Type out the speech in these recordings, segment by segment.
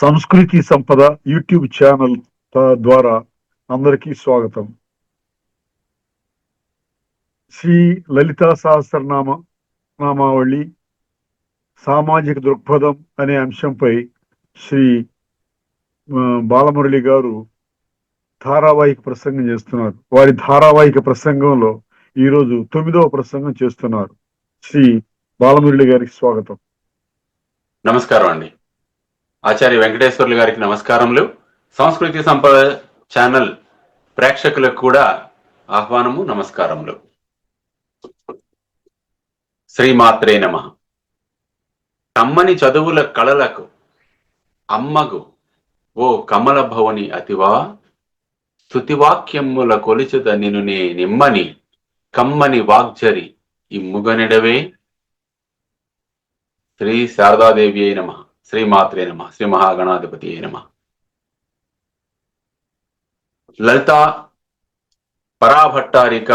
సంస్కృతి సంపద YouTube channel ద్వారా అందరికీ స్వాగతం. శ్రీ లలితా సహస్రనామ నామావళి సామాజిక దృక్పథం అనే అంశంపై శ్రీ బాలమురళి గారు ధారావాహిక ప్రసంగం చేస్తున్నారు. వారి ధారావాహిక ప్రసంగంలో ఈరోజు తొమ్మిదవ ప్రసంగం చేస్తున్నారు. శ్రీ బాలమురళి గారికి స్వాగతం. నమస్కారం అండి. ఆచార్య వెంకటేశ్వర్లు గారికి నమస్కారములు. సంస్కృతి సంపద ఛానల్ ప్రేక్షకులకు కూడా ఆహ్వానము నమస్కారములు. శ్రీమాత్రే నమ. కమ్మని చదువుల కళలకు అమ్మగు. ఓ కమల భవని అతివా. స్తుతివాక్యముల కొలుచుద నిను నే నిమ్మని. కమ్మని వాగ్జరి ఇమ్ముగనిడవే. శ్రీ శారదాదేవి అయిన మహా శ్రీ నమ శ్రీ మహాగణాధిపతి నమ. లలిత పరాభట్టారిక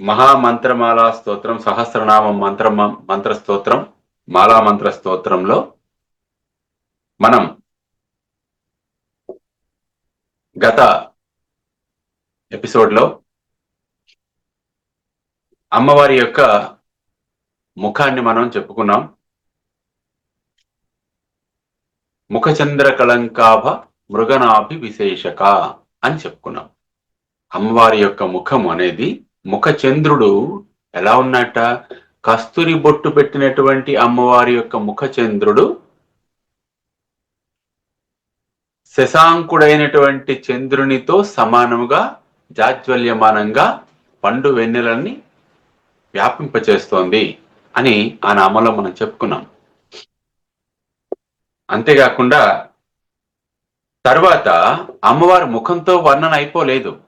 మహామంత్రమాల స్తోత్రం సహస్రనామం మంత్ర మంత్ర స్తోత్రం మాలా మంత్ర స్తోత్రంలో మనం గత ఎపిసోడ్లో అమ్మవారి యొక్క ముఖాన్ని మనం చెప్పుకున్నాం. ముఖచంద్ర కళంకాభ మృగనాభి విశేషక అని చెప్పుకున్నాం. అమ్మవారి యొక్క ముఖం అనేది ముఖచంద్రుడు ఎలా ఉన్నట్ట? కస్తూరి బొట్టు పెట్టినటువంటి అమ్మవారి యొక్క ముఖచంద్రుడు శశాంకుడైనటువంటి చంద్రునితో సమానముగా జాజ్వల్యమానంగా పండు వెన్నెలని వ్యాపింపచేస్తోంది అని ఆ నామంలో మనం చెప్పుకున్నాం. అంతేకాకుండా తర్వాత అమ్మవారి ముఖంతో వర్ణన అయిపోలేదు.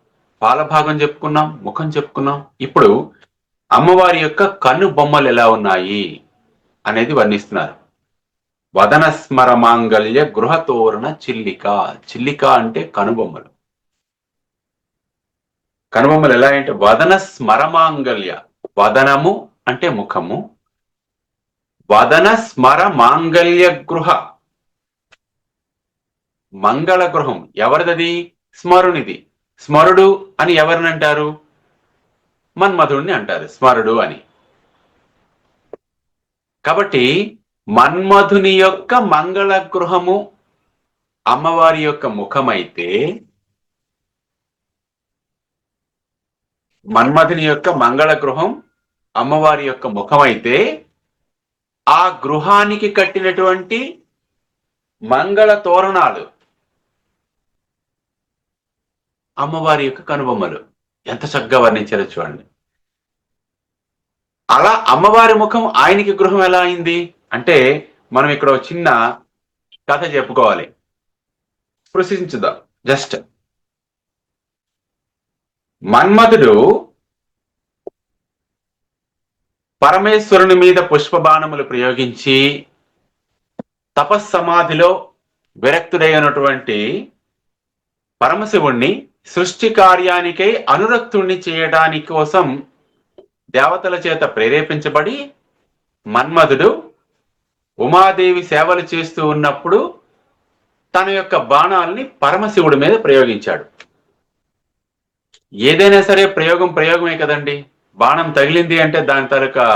పాలభాగం చెప్పుకున్నాం ముఖం చెప్పుకున్నాం. ఇప్పుడు అమ్మవారి యొక్క కన్ను బొమ్మలు ఎలా ఉన్నాయి అనేది వర్ణిస్తున్నారు. వదన స్మర మాంగల్య గృహతోరణ చిల్లిక. చిల్లిక అంటే కనుబొమ్మలు కనుబొమ్మలు ఎలా అంటే వదన స్మరమాంగల్య వదనము అంటే ముఖము. వదన స్మర మాంగల్య గృహ. మంగళ గృహం ఎవరిదది? స్మరునిది. స్మరుడు అని ఎవరిని అంటారు మన్మధుడిని అంటారు స్మరుడు అని. కాబట్టి మన్మధుని యొక్క మంగళ గృహము అమ్మవారి యొక్క ముఖమైతే మన్మధుని యొక్క మంగళ గృహం అమ్మవారి యొక్క ముఖమైతే ఆ గృహానికి కట్టినటువంటి మంగళ తోరణాలు. అమ్మవారి యొక్క కనుబొమ్మలు. ఎంత చక్కగా వర్ణించారో చూడండి. అలా అమ్మవారి ముఖం ఆయనకి గృహం ఎలా అయింది? అంటే మనం ఇక్కడ ఒక చిన్న కథ చెప్పుకోవాలి. ప్రశ్నించుదాం జస్ట్. మన్మధుడు పరమేశ్వరుని మీద పుష్పబాణములు ప్రయోగించి తపస్సమాధిలో విరక్తుడైనటువంటి పరమశివుణ్ణి సృష్టి కార్యానికై అనురక్తుణ్ణి చేయడానికి కోసం దేవతల చేత ప్రేరేపించబడి మన్మధుడు ఉమాదేవి సేవలు చేస్తూ ఉన్నప్పుడు తన యొక్క బాణాల్ని పరమశివుడి మీద ప్రయోగించాడు. ఏదైనా సరే ప్రయోగం ప్రయోగమే కదండి. బాణం తగిలింది అంటే దాని తాలూకా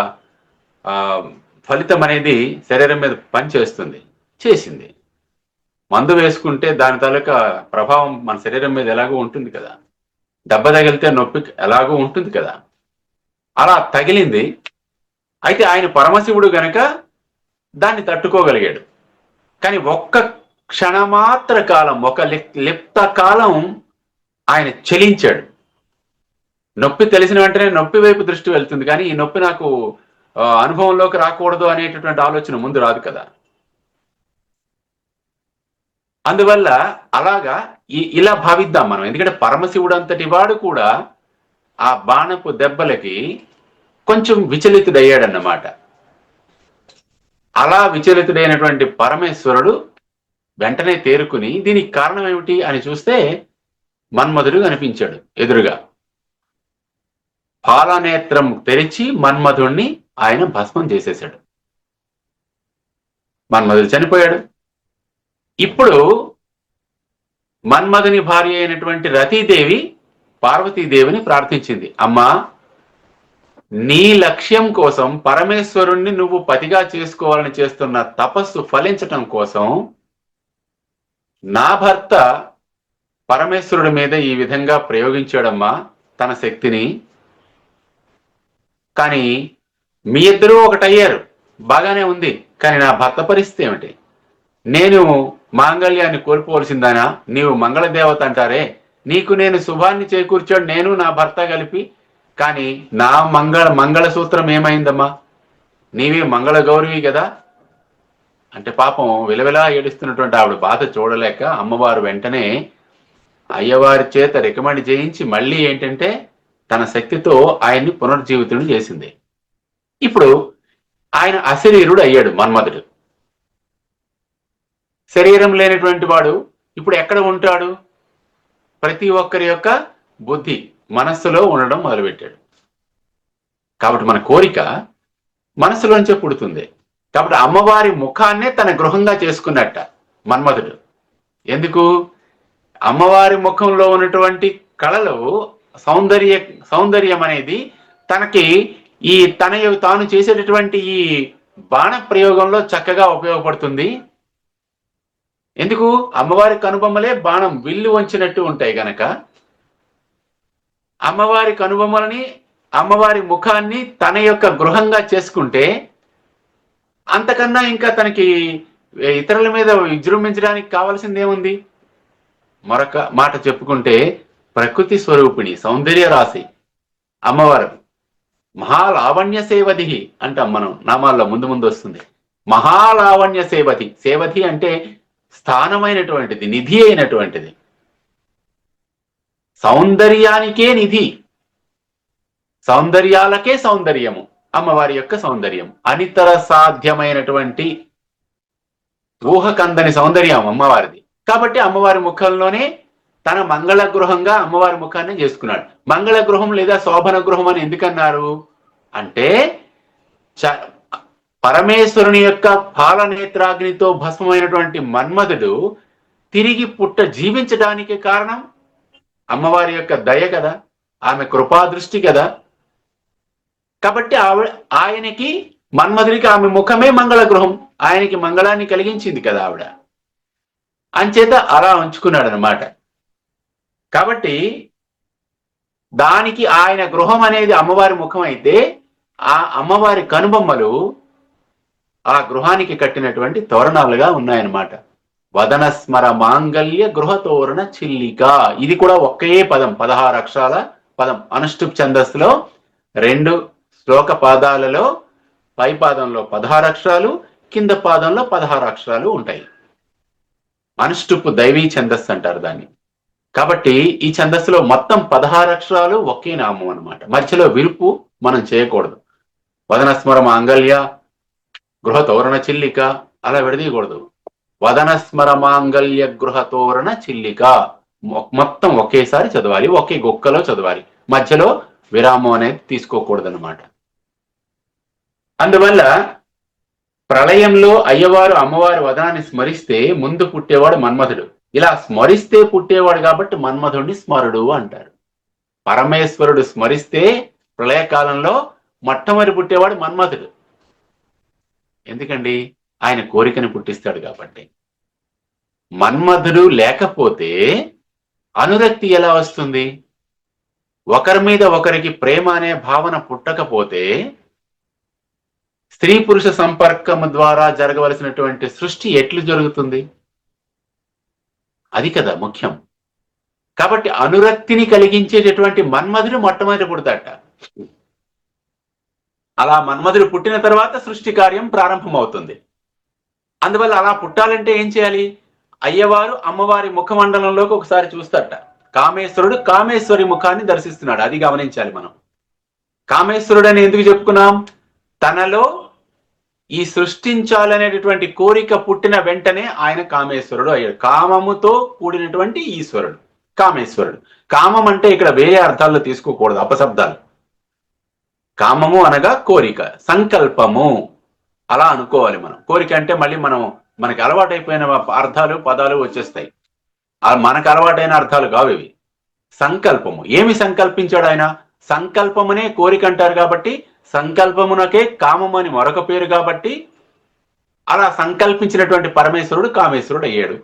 ఆ, ఫలితం అనేది శరీరం మీద పనిచేస్తుంది చేసింది. మందు వేసుకుంటే దాని తాలూకా ప్రభావం మన శరీరం మీద ఎలాగో ఉంటుంది కదా. దెబ్బ తగిలితే నొప్పి ఎలాగో ఉంటుంది కదా. అలా తగిలింది. అయితే ఆయన పరమశివుడు గనక దాన్ని తట్టుకోగలిగాడు. కానీ ఒక్క క్షణమాత్ర కాలం ఒక లిప్- లిప్త కాలం ఆయన చెలించాడు. నొప్పి తెలిసిన వెంటనే నొప్పి వైపు దృష్టి వెళ్తుంది. కానీ ఈ నొప్పి నాకు అనుభవంలోకి రాకూడదు అనేటటువంటి ఆలోచన ముందు రాదు కదా. అందువల్ల అలాగా ఇలా భావిద్దాం మనం. ఎందుకంటే పరమశివుడు అంతటి వాడు కూడా ఆ బాణపు దెబ్బలకి కొంచెం విచలితుడయ్యాడన్నమాట. అలా విచలితుడైనటువంటి పరమేశ్వరుడు వెంటనే తేరుకుని దీనికి కారణం ఏమిటి అని చూస్తే మన్మధుడు కనిపించాడు ఎదురుగా. పాలనేత్రం తెరిచి మన్మధుణ్ణి ఆయన భస్మం చేసేశాడు. మన్మధుడు చనిపోయాడు. ఇప్పుడు మన్మధుని భార్య అయినటువంటి రతీదేవి పార్వతీదేవిని ప్రార్థించింది. అమ్మా నీ లక్ష్యం కోసం పరమేశ్వరుణ్ణి నువ్వు పతిగా చేసుకోవాలని చేస్తున్న తపస్సు ఫలించటం కోసం నా భర్త పరమేశ్వరుడి మీద ఈ విధంగా ప్రయోగించాడమ్మా తన శక్తిని. కానీ మీ ఇద్దరూ ఒకటయ్యారు. బాగానే ఉంది. కానీ నా భర్త పరిస్థితి ఏమిటి? నేను మాంగళ్యాన్ని కోల్పోవలసిందానా? నీవు మంగళదేవత అంటారే? నీకు నేను శుభాన్ని చేకూర్చాడు నేను నా భర్త కలిపి. కానీ నా మంగళ మంగళ సూత్రం ఏమైందమ్మా? నీవే మంగళ గౌరవి కదా అంటే పాపం విలవిలా ఏడుస్తున్నటువంటి ఆవిడ బాధ చూడలేక అమ్మవారు వెంటనే అయ్యవారి చేత రికమెండ్ చేయించి మళ్ళీ ఏంటంటే తన శక్తితో ఆయన్ని పునర్జీవితుడు చేసింది. ఇప్పుడు ఆయన అశరీరుడు అయ్యాడు మన్మధుడు. శరీరం లేనటువంటి వాడు ఇప్పుడు ఎక్కడ ఉంటాడు? ప్రతి ఒక్కరి యొక్క బుద్ధి మనస్సులో ఉండడం మొదలుపెట్టాడు. కాబట్టి మన కోరిక మనసులోంచే పుడుతుంది. కాబట్టి అమ్మవారి ముఖాన్నే తన గృహంగా చేసుకున్నట్ట మన్మధుడు. ఎందుకు? అమ్మవారి ముఖంలో ఉన్నటువంటి కళలు సౌందర్య సౌందర్యం అనేది తనకి ఈ తన తాను చేసేటటువంటి ఈ బాణ ప్రయోగంలో చక్కగా ఉపయోగపడుతుంది. ఎందుకు? అమ్మవారి కనుబొమ్మలే బాణం విల్లు వంచినట్టు ఉంటాయి గనక. అమ్మవారి కనుబొమ్మలని అమ్మవారి ముఖాన్ని తన యొక్క గృహంగా చేసుకుంటే అంతకన్నా ఇంకా తనకి ఇతరుల మీద విజృంభించడానికి కావాల్సింది ఏముంది మరొక మాట చెప్పుకుంటే ప్రకృతి స్వరూపిణి సౌందర్య రాశి అమ్మవారు. మహాలావణ్య సేవధి అంటాం మనం నామాల్లో ముందు ముందు వస్తుంది. మహాలావణ్య సేవతి సేవతి అంటే స్థానమైనటువంటిది నిధి అయినటువంటిది. సౌందర్యానికే నిధి. సౌందర్యాలకే సౌందర్యము. అమ్మవారి యొక్క సౌందర్యం అనితర సాధ్యమైనటువంటి ఊహకందని సౌందర్యం అమ్మవారిది. కాబట్టి అమ్మవారి ముఖంలోనే తన మంగళ గృహంగా అమ్మవారి ముఖాన్ని చేసుకున్నాడు. మంగళ గృహం లేదా శోభన గృహం అని ఎందుకన్నారు? అంటే పరమేశ్వరుని యొక్క పాలనేత్రాగ్నితో భస్మమైనటువంటి మన్మధుడు తిరిగి పుట్ట జీవించడానికి కారణం? అమ్మవారి యొక్క దయ కదా? ఆమె కృపాదృష్టి కదా? కాబట్టి ఆవిడ ఆయనకి మన్మధుడికి ఆమె ముఖమే మంగళ గృహం ఆయనకి మంగళాన్ని కలిగించింది కదా ఆవిడ. అంచేత అలా ఉంచుకున్నాడు అనమాట కాబట్టి దానికి ఆయన గృహం అనేది అమ్మవారి ముఖం అయితే ఆ అమ్మవారి కనుబొమ్మలు ఆ గృహానికి కట్టినటువంటి తోరణాలుగా ఉన్నాయన్నమాట. వదనస్మర మాంగల్య గృహ తోరణ చిల్లిక. ఇది కూడా ఒకే పదం పదహారు అక్షరాల పదం. అనుష్టుప్ ఛందస్సులో రెండు శ్లోక పాదాలలో పై పాదంలో పదహారు అక్షరాలు కింద పాదంలో పదహారు అక్షరాలు ఉంటాయి. అనుష్టుపు దైవీ ఛందస్సు అంటారు దాన్ని. కాబట్టి ఈ ఛందస్సులో మొత్తం పదహారు అక్షరాలు ఒకే నామం అన్నమాట. మధ్యలో విరుపు మనం చేయకూడదు. వదనస్మర మాంగల్య గృహ తోరణ చిల్లిక అలా విడదీయకూడదు. వదన స్మరమాంగల్య గృహ తోరణ చిల్లిక మొ- మొత్తం ఒకేసారి చదవాలి ఒకే గొక్కలో చదవాలి. మధ్యలో విరామం అనేది తీసుకోకూడదన్నమాట. అందువల్ల ప్రళయంలో అయ్యవారు అమ్మవారి వదనాన్ని స్మరిస్తే ముందు పుట్టేవాడు మన్మధుడు. ఇలా స్మరిస్తే పుట్టేవాడు కాబట్టి మన్మధుడిని స్మరుడు అంటారు. పరమేశ్వరుడు స్మరిస్తే ప్రళయకాలంలో మొట్టమొదటి పుట్టేవాడు మన్మధుడు. ఎందుకండి? ఆయన కోరికను పుట్టిస్తాడు కాబట్టి. మన్మధుడు లేకపోతే అనురక్తి ఎలా వస్తుంది? ఒకరి మీద ఒకరికి ప్రేమ అనే భావన పుట్టకపోతే స్త్రీ పురుష సంపర్కం ద్వారా జరగవలసినటువంటి సృష్టి ఎట్లు జరుగుతుంది? అది కదా ముఖ్యం. కాబట్టి అనురక్తిని కలిగించేటటువంటి మన్మధుడు మొట్టమొదటి పుడతాట అలా మన్మధుడు పుట్టిన తర్వాత సృష్టి కార్యం ప్రారంభమవుతుంది. అందువల్ల అలా పుట్టాలంటే ఏం చేయాలి? అయ్యవారు అమ్మవారి ముఖమండలంలోకి ఒకసారి చూస్తారట. కామేశ్వరుడు కామేశ్వరి ముఖాన్ని దర్శిస్తున్నాడు. అది గమనించాలి మనం. కామేశ్వరుడు అని ఎందుకు చెప్పుకున్నాం? తనలో ఈ సృష్టించాలనేటటువంటి కోరిక పుట్టిన వెంటనే ఆయన కామేశ్వరుడు అయ్యాడు. కామముతో కూడినటువంటి ఈశ్వరుడు కామేశ్వరుడు. కామం అంటే ఇక్కడ వేరే అర్థాల్లో తీసుకోకూడదు అపశబ్దాలు. కామము అనగా కోరిక సంకల్పము. అలా అనుకోవాలి మనం. కోరిక అంటే మళ్ళీ మనం మనకి అలవాటైపోయిన అర్థాలు పదాలు వచ్చేస్తాయి. మనకు అలవాటైన అర్థాలు కావు ఇవి. సంకల్పము. ఏమి సంకల్పించాడు ఆయన? సంకల్పమునే కోరిక అంటారు కాబట్టి సంకల్పమునకే కామం అని మరొక పేరు కాబట్టి అలా సంకల్పించినటువంటి పరమేశ్వరుడు కామేశ్వరుడు అయ్యాడు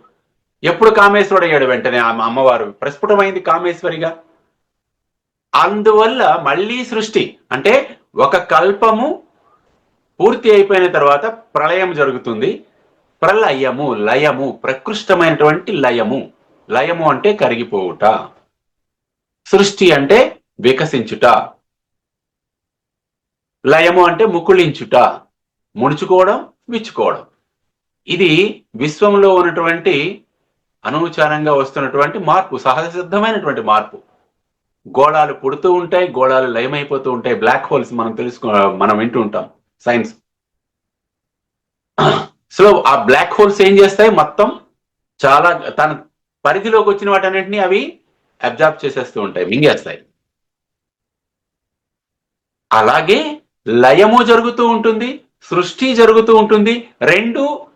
ఎప్పుడు కామేశ్వరుడు అయ్యాడు వెంటనే? ఆమె అమ్మవారు. ప్రస్ఫుటమైంది కామేశ్వరిగా. అందువల్ల మళ్ళీ సృష్టి అంటే ఒక కల్పము పూర్తి అయిపోయిన తర్వాత ప్రళయం జరుగుతుంది. ప్రళయము లయము ప్రకృష్టమైనటువంటి లయము. లయము అంటే కరిగిపోవుట. సృష్టి అంటే వికసించుట. లయము అంటే ముకుళించుట. ముడుచుకోవడం విచ్చుకోవడం. ఇది విశ్వంలో ఉన్నటువంటి అనూచారంగా వస్తున్నటువంటి మార్పు సహజ సిద్ధమైనటువంటి మార్పు. గోళాలు పుడుతూ ఉంటాయి గోళాలు లయమైపోతూ ఉంటాయి. బ్లాక్ హోల్స్ మనం తెలుసుకో మనం వింటూ ఉంటాం. సైన్స్ సో ఆ బ్లాక్ హోల్స్ ఏం చేస్తాయి? మొత్తం చాలా తన పరిధిలోకి వచ్చిన వాటన్నింటినీ అవి అబ్జార్బ్ చేసేస్తూ ఉంటాయి మింగేస్తాయి. అలాగే లయము జరుగుతూ ఉంటుంది సృష్టి జరుగుతూ ఉంటుంది. రెండు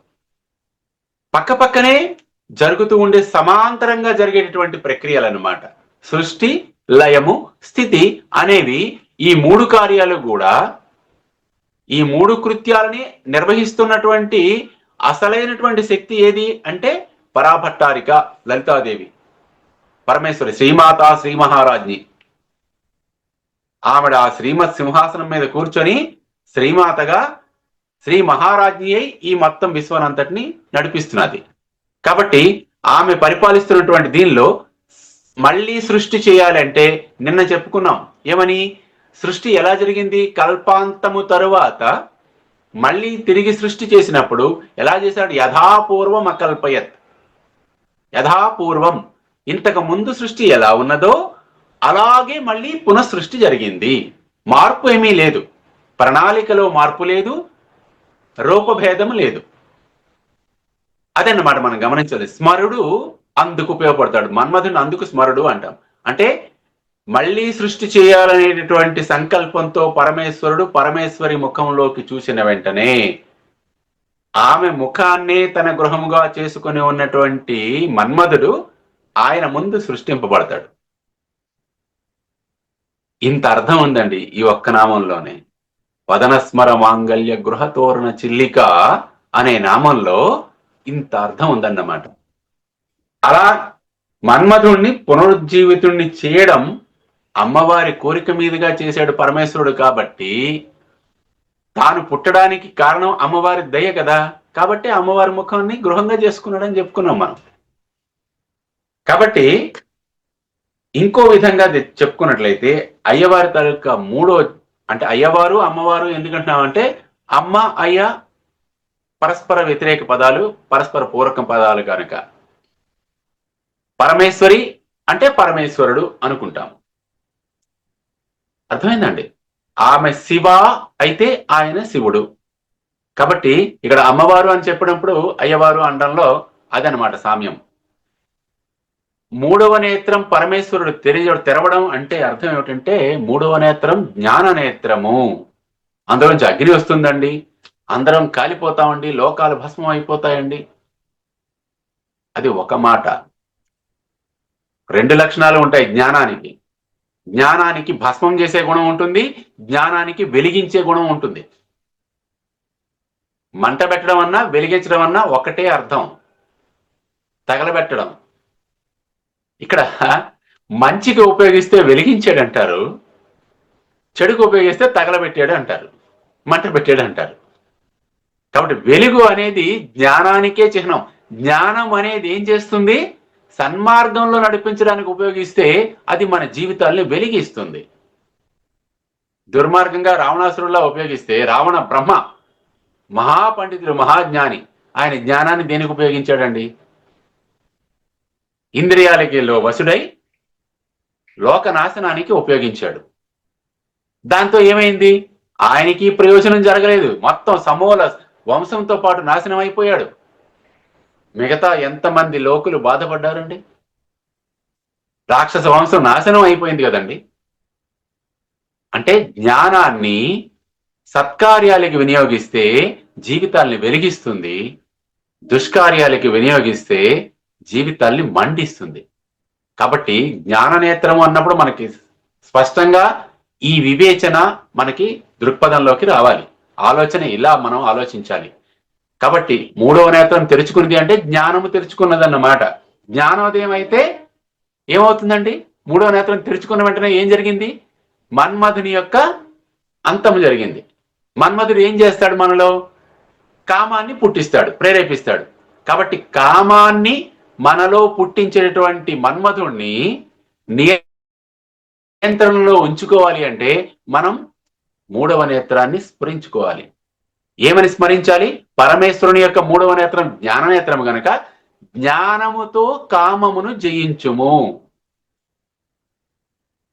పక్క పక్కనే జరుగుతూ ఉండే సమాంతరంగా జరిగేటటువంటి ప్రక్రియలు అన్నమాట సృష్టి లయము స్థితి అనేవి ఈ మూడు కార్యాలు కూడా ఈ మూడు కృత్యాలని నిర్వహిస్తున్నటువంటి అసలైనటువంటి శక్తి ఏది అంటే పరాభట్టారిక లలితాదేవి. పరమేశ్వరి శ్రీమాత శ్రీ మహారాజ్ని. ఆవిడ ఆ శ్రీమత్ సింహాసనం మీద కూర్చొని శ్రీమాతగా శ్రీ మహారాజ్ఞి అయి ఈ మొత్తం విశ్వనంతటిని నడిపిస్తున్నది. కాబట్టి ఆమె పరిపాలిస్తున్నటువంటి దీనిలో మళ్ళీ సృష్టి చేయాలంటే నిన్న చెప్పుకున్నాం. ఏమని? సృష్టి ఎలా జరిగింది? కల్పాంతము తరువాత మళ్ళీ తిరిగి సృష్టి చేసినప్పుడు ఎలా చేశాడు? యథాపూర్వం అకల్పయత్. యథాపూర్వం. ఇంతకు ముందు సృష్టి ఎలా ఉన్నదో అలాగే మళ్ళీ పునఃసృష్టి జరిగింది. మార్పు ఏమీ లేదు. ప్రణాళికలో మార్పు లేదు. రూపభేదం లేదు. అదన్నమాట మనం గమనించాలి. స్మరుడు అందుకు ఉపయోగపడతాడు. మన్మధుని అందుకు స్మరుడు అంటాం. అంటే మళ్ళీ సృష్టి చేయాలనేటటువంటి సంకల్పంతో పరమేశ్వరుడు పరమేశ్వరి ముఖంలోకి చూసిన వెంటనే ఆమె ముఖాన్నే తన గృహముగా చేసుకుని ఉన్నటువంటి మన్మధుడు ఆయన ముందు సృష్టింపబడతాడు. ఇంత అర్థం ఉందండి ఈ ఒక్క నామంలోనే. వదనస్మర మాంగళ్య గృహ తోరణ చిల్లిక అనే నామంలో ఇంత అర్థం ఉందన్నమాట. అలా మన్మధుణ్ణి పునరుజ్జీవితుణ్ణి చేయడం అమ్మవారి కోరిక మీదుగా చేశాడు పరమేశ్వరుడు కాబట్టి తాను పుట్టడానికి కారణం అమ్మవారి దయ కదా. కాబట్టి అమ్మవారి ముఖాన్ని గృహంగా చేసుకున్నాడని చెప్పుకున్నాం మనం. కాబట్టి ఇంకో విధంగా చెప్పుకున్నట్లయితే అయ్యవారి తాలూకా మూడో అంటే అయ్యవారు అమ్మవారు ఎందుకంటున్నామంటే అమ్మ అయ్య పరస్పర వ్యతిరేక పదాలు పరస్పర పూరకం పదాలు కనుక. పరమేశ్వరి అంటే పరమేశ్వరుడు అనుకుంటాం అర్థమైందండి? ఆమె శివ అయితే ఆయన శివుడు. కాబట్టి ఇక్కడ అమ్మవారు అని చెప్పినప్పుడు అయ్యవారు అనడంలో అదనమాట సామ్యం. మూడవ నేత్రం పరమేశ్వరుడు తెరియ తెరవడం అంటే అర్థం ఏమిటంటే మూడవ నేత్రం జ్ఞాన నేత్రము. అందులోంచి అగ్ని వస్తుందండి. అందరం కాలిపోతామండి. లోకాలు భస్మం అయిపోతాయండి. అది ఒక మాట. రెండు లక్షణాలు ఉంటాయి జ్ఞానానికి. జ్ఞానానికి భస్మం చేసే గుణం ఉంటుంది జ్ఞానానికి వెలిగించే గుణం ఉంటుంది. మంట పెట్టడం అన్నా వెలిగించడం అన్నా ఒకటే అర్థం. తగలబెట్టడం. ఇక్కడ మంచికి ఉపయోగిస్తే వెలిగించాడు అంటారు చెడుకు ఉపయోగిస్తే తగలబెట్టాడు అంటారు మంట పెట్టాడు అంటారు కాబట్టి వెలుగు అనేది జ్ఞానానికే చిహ్నం. జ్ఞానం అనేది ఏం చేస్తుంది? సన్మార్గంలో నడిపించడానికి ఉపయోగిస్తే అది మన జీవితాల్ని వెలిగిస్తుంది. దుర్మార్గంగా రావణాసురులా ఉపయోగిస్తే రావణ బ్రహ్మ మహాపండితుడు మహాజ్ఞాని ఆయన జ్ఞానాన్ని దేనికి ఉపయోగించాడండి? ఇంద్రియాలకి లో వసుడై లోక నాశనానికి ఉపయోగించాడు. దాంతో ఏమైంది? ఆయనకి ప్రయోజనం జరగలేదు. మొత్తం సమూల వంశంతో పాటు నాశనం అయిపోయాడు. మిగతా ఎంతమంది లోకులు బాధపడ్డారండి? రాక్షస వంశం నాశనం అయిపోయింది కదండి. అంటే జ్ఞానాన్ని సత్కార్యాలకి వినియోగిస్తే జీవితాల్ని వెలిగిస్తుంది. దుష్కార్యాలకి వినియోగిస్తే జీవితాల్ని మండిస్తుంది. కాబట్టి జ్ఞాననేత్రం అన్నప్పుడు మనకి స్పష్టంగా ఈ వివేచన మనకి దృక్పథంలోకి రావాలి. ఆలోచన ఇలా మనం ఆలోచించాలి. కాబట్టి మూడవ నేత్రం తెరుచుకున్నది అంటే జ్ఞానము తెరుచుకున్నది అన్నమాట జ్ఞానోదయం అయితే ఏమవుతుందండి? మూడవ నేత్రం తెరుచుకున్న వెంటనే ఏం జరిగింది? మన్మధుని యొక్క అంతం జరిగింది. మన్మధుడు ఏం చేస్తాడు మనలో? కామాన్ని పుట్టిస్తాడు ప్రేరేపిస్తాడు. కాబట్టి కామాన్ని మనలో పుట్టించేటువంటి మన్మధుణ్ణి నియంత్రణలో ఉంచుకోవాలి అంటే మనం మూడవ నేత్రాన్ని స్మరించుకోవాలి. ఏమని స్మరించాలి? పరమేశ్వరుని యొక్క మూడవ నేత్రం జ్ఞాన నేత్రము గనక జ్ఞానముతో కామమును జయించుము.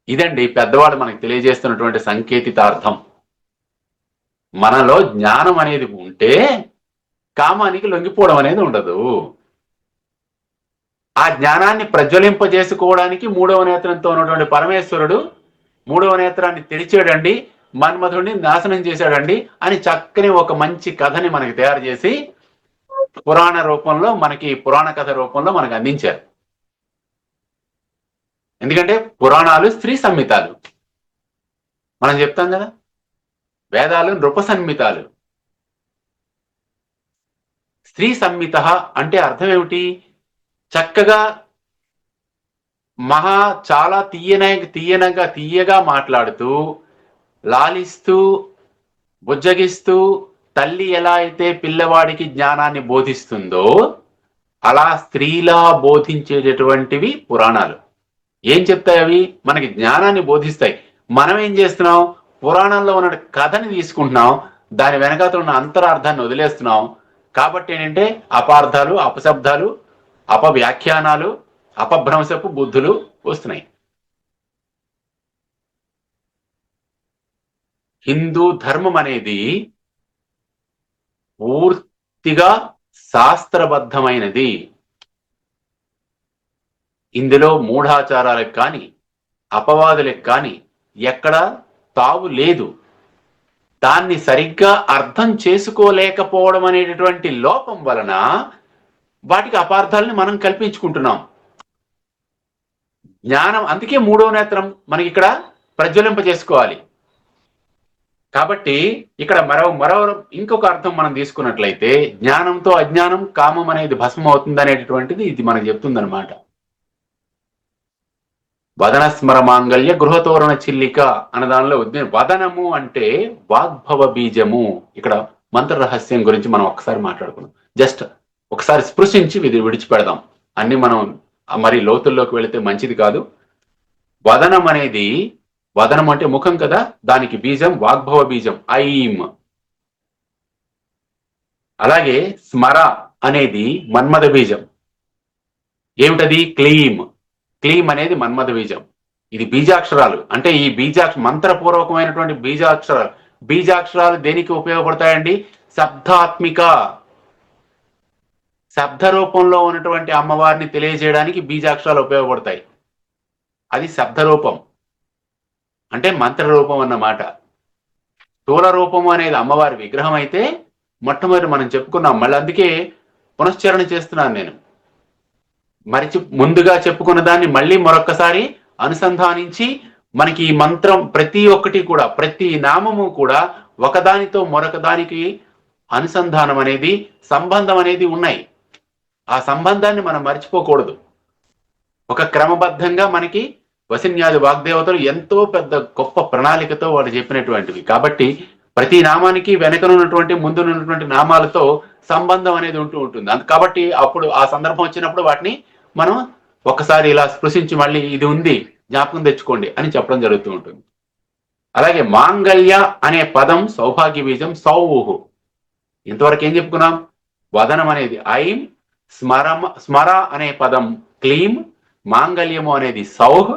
ఇదండి పెద్దవాడు మనకు తెలియజేస్తున్నటువంటి సంకేతితార్థం. మనలో జ్ఞానం అనేది ఉంటే కామానికి లొంగిపోవడం అనేది ఉండదు. ఆ జ్ఞానాన్ని ప్రజ్వలింపజేసుకోవడానికి మూడవ నేత్రంతో ఉన్నటువంటి పరమేశ్వరుడు మూడవ నేత్రాన్ని తెరిచాడండి. మన్మధుడిని నాశనం చేశాడండి అని చక్కని ఒక మంచి కథని మనకి తయారు చేసి పురాణ రూపంలో మనకి పురాణ కథ రూపంలో మనకు అందించారు. ఎందుకంటే పురాణాలు స్త్రీ సంహితాలు. మనం చెప్తాం కదా? వేదాలు నృప సంహితాలు. స్త్రీ సంహిత అంటే అర్థం ఏమిటి? చక్కగా మహా చాలా తీయన తీయనగా తీయగా మాట్లాడుతూ లాలిస్తూ బుజ్జగిస్తూ తల్లి ఎలా అయితే పిల్లవాడికి జ్ఞానాన్ని బోధిస్తుందో అలా స్త్రీలా బోధించేటటువంటివి పురాణాలు. ఏం చెప్తాయి అవి? మనకి జ్ఞానాన్ని బోధిస్తాయి. మనం ఏం చేస్తున్నాం? పురాణంలో ఉన్న కథని తీసుకుంటున్నాం. దాని వెనకాత ఉన్న అంతరార్థాన్ని వదిలేస్తున్నాం. కాబట్టి ఏంటంటే అపార్థాలు అపశబ్దాలు అపవ్యాఖ్యానాలు అపభ్రంశపు బుద్ధులు వస్తున్నాయి. హిందూ ధర్మం అనేది పూర్తిగా శాస్త్రబద్ధమైనది. ఇందులో మూఢాచారాలకు కానీ అపవాదులకు కానీ ఎక్కడ తావు లేదు. దాన్ని సరిగ్గా అర్థం చేసుకోలేకపోవడం అనేటటువంటి లోపం వలన వాటికి అపార్థాలని మనం కల్పించుకుంటున్నాం. జ్ఞానం అందుకే మూడో నేత్రం మనకి ఇక్కడ ప్రజ్వలింప చేసుకోవాలి కాబట్టి ఇక్కడ మరో మరో ఇంకొక అర్థం మనం తీసుకున్నట్లయితే జ్ఞానంతో అజ్ఞానం కామం అనేది భస్మం అవుతుంది అనేటటువంటిది ఇది మనకు చెప్తుందన్నమాట. వదన స్మర మాంగళ్య గృహతోరణ చిల్లిక అన్న దానిలో వదనము అంటే వాగ్భవ బీజము. ఇక్కడ మంత్ర రహస్యం గురించి మనం ఒకసారి మాట్లాడుకున్నాం జస్ట్ ఒకసారి స్పృశించి ఇది విడిచిపెడదాం. అన్ని మనం మరి లోతుల్లోకి వెళితే మంచిది కాదు. వదనం అనేది వదనం అంటే ముఖం కదా? దానికి బీజం వాగ్భవ బీజం ఐం. అలాగే స్మర అనేది మన్మథ బీజం. ఏమిటది? క్లీమ్ క్లీమ్ అనేది మన్మథ బీజం. ఇది బీజాక్షరాలు. అంటే ఈ బీజాక్ష మంత్రపూర్వకమైనటువంటి బీజాక్షరాలు. బీజాక్షరాలు దేనికి ఉపయోగపడతాయండి? శబ్దాత్మిక. శబ్ద రూపంలో ఉన్నటువంటి అమ్మవారిని తెలియజేయడానికి బీజాక్షరాలు ఉపయోగపడతాయి. అది శబ్ద రూపం. అంటే మంత్ర రూపం అన్నమాట. స్థూల రూపం అనేది అమ్మవారి విగ్రహం అయితే మొట్టమొదటి మనం చెప్పుకున్నాం. మళ్ళీ అందుకే పునశ్చరణ చేస్తున్నాను నేను. మరిచి ముందుగా చెప్పుకున్న దాన్ని మళ్ళీ మరొక్కసారి అనుసంధానించి మనకి ఈ మంత్రం ప్రతి ఒక్కటి కూడా ప్రతి నామము కూడా ఒకదానితో మరొక దానికి అనుసంధానం అనేది సంబంధం అనేది ఉన్నాయి. ఆ సంబంధాన్ని మనం మర్చిపోకూడదు. ఒక క్రమబద్ధంగా మనకి వసిన్యాది వాగ్దేవతలు ఎంతో పెద్ద గొప్ప ప్రణాళికతో వాడు చెప్పినటువంటివి. కాబట్టి ప్రతి నామానికి వెనకనున్నటువంటి ముందునున్నటువంటి నామాలతో సంబంధం అనేది ఉంటూ ఉంటుంది. అంత కాబట్టి అప్పుడు ఆ సందర్భం వచ్చినప్పుడు వాటిని మనం ఒకసారి ఇలా స్పృశించి మళ్ళీ ఇది ఉంది జ్ఞాపకం తెచ్చుకోండి అని చెప్పడం జరుగుతూ ఉంటుంది. అలాగే మాంగళ్య అనే పదం సౌభాగ్య బీజం సౌహు. ఇంతవరకు ఏం చెప్పుకున్నాం? వదనం అనేది ఐం స్మరమ స్మర అనే పదం క్లీం మాంగళ్యము అనేది సౌహ్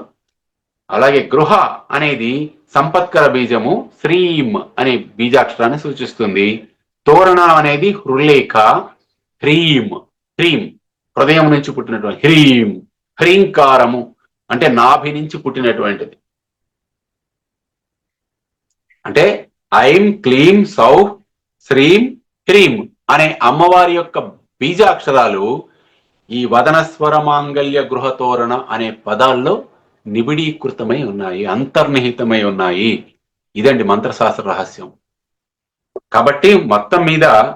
అలాగే గృహ అనేది సంపత్కర బీజము శ్రీం అనే బీజాక్షరాన్ని సూచిస్తుంది. తోరణ అనేది హృలేఖ హ్రీం హ్రీం హృదయం నుంచి పుట్టినటువంటి హ్రీం హ్రీంకారము అంటే నాభి నుంచి పుట్టినటువంటిది. అంటే ఐం క్లీం సౌ శ్రీం హ్రీం అనే అమ్మవారి యొక్క బీజాక్షరాలు ఈ వదనస్వర మాంగళ్య గృహతోరణ అనే పదాల్లో నిబిడీకృతమై ఉన్నాయి అంతర్నిహితమై ఉన్నాయి. ఇదండి మంత్రశాస్త్ర రహస్యం. కాబట్టి మొత్తం మీద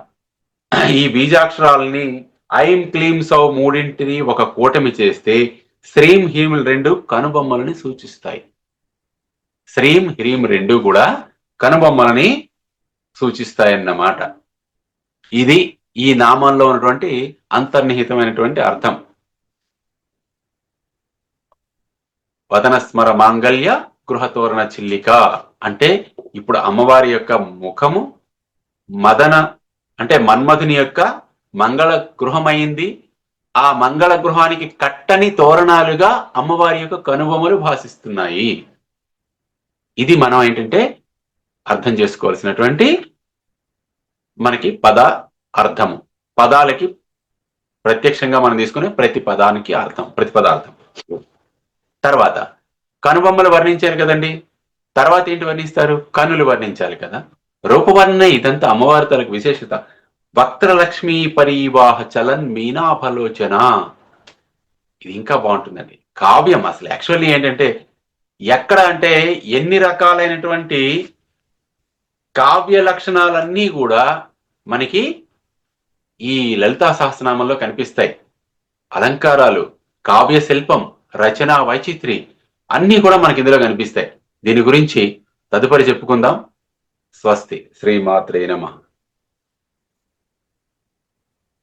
ఈ బీజాక్షరాలని ఐం క్లీం సౌ మూడింటిని ఒక కూటమి చేస్తే శ్రీం హీములు రెండు కనుబొమ్మలని సూచిస్తాయి. శ్రీం హ్రీం రెండు కూడా కనుబొమ్మలని సూచిస్తాయన్నమాట. ఇది ఈ నామంలో ఉన్నటువంటి అంతర్నిహితమైనటువంటి అర్థం. వదనస్మర మాంగళ్య గృహతోరణ చిల్లిక. అంటే ఇప్పుడు అమ్మవారి యొక్క ముఖము మదన అంటే మన్మధుని యొక్క మంగళ గృహమైంది. ఆ మంగళ గృహానికి కట్టని తోరణాలుగా అమ్మవారి యొక్క కనుబొమలు భాసిస్తున్నాయి. ఇది మనం ఏంటంటే అర్థం చేసుకోవాల్సినటువంటి మనకి పద అర్థము. పదాలకి ప్రత్యక్షంగా మనం తీసుకునే ప్రతి పదానికి అర్థం ప్రతి పదార్థం. తర్వాత కనుబొమ్మలు వర్ణించారు కదండి. తర్వాత ఏంటి వర్ణిస్తారు? కనులు వర్ణించాలి కదా. రూపవర్ణ ఇదంతా అమ్మవారి తలకు విశేషత. వక్రలక్ష్మీ పరివాహ చలన్ మీనాభలోచన. ఇది ఇంకా బాగుంటుందండి. కావ్యం అసలు యాక్చువల్లీ ఏంటంటే ఎక్కడ అంటే ఎన్ని రకాలైనటువంటి కావ్య లక్షణాలన్నీ కూడా మనకి ఈ లలితా సహస్రనామంలో కనిపిస్తాయి. అలంకారాలు కావ్య శిల్పం రచన వైచిత్రి అన్నీ కూడా మనకి ఇందులో కనిపిస్తాయి. దీని గురించి తదుపరి చెప్పుకుందాం. స్వస్తి. శ్రీమాత్రే నమ.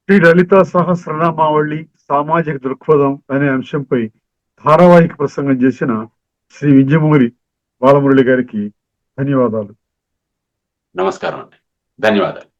శ్రీ లలిత సహస్రనామావళి సామాజిక దృక్పథం అనే అంశంపై ధారావాహిక ప్రసంగం చేసిన శ్రీ విద్యమూరి బాలమురళి గారికి ధన్యవాదాలు. నమస్కారం అండి. ధన్యవాదాలు.